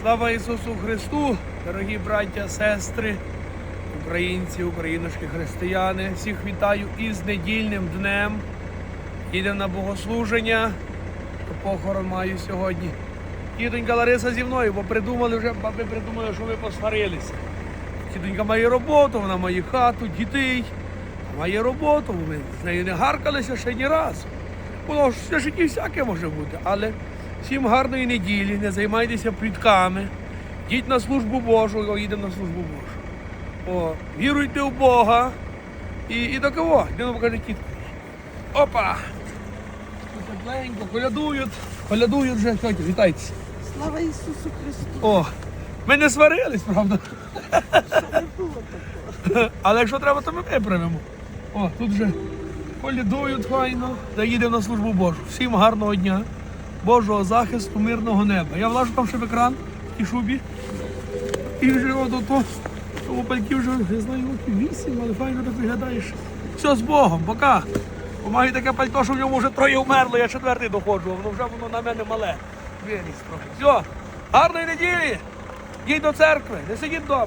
Слава Ісусу Христу, дорогі браття, сестри, українці, україночки, християни. Всіх вітаю із недільним днем. Їдемо на богослуження. Похорон маю сьогодні. Тітонька Лариса зі мною, бо придумали вже, баби придумали, що ми посварилися. Тітонька має роботу, вона має хату, дітей, має роботу. Ми з нею не гаркалися ще ні разу. Воно ж в житті всяке може бути, але всім гарної неділі, не займайтеся плітками, йдіть на службу Божу, о, їдемо на службу Божу. О, віруйте в Бога і, і до кого? Йдемо покаже тітку. Опа! Тут Тепленько, колядують, колядують вже, тьоті, вітайтеся. Слава Ісусу Христу! О, ми не сварились, правда? Не було такого. Але якщо треба, то ми виправимо. О, тут вже колядують файно, та їдемо на службу Божу. Всім гарного дня, Божого захисту, мирного неба. Я влажу там ще в екран тій шубі. І вже от ото, тому пальки вже, не знаю, вісім, але файно так виглядаєш. Все з Богом, пока. Маю таке пальто, що в ньому вже троє вмерло, я четвертий доходжу, воно вже воно на мене мале. Виріс трохи. Все, гарної неділі! Їдь до церкви, не сидіть вдома.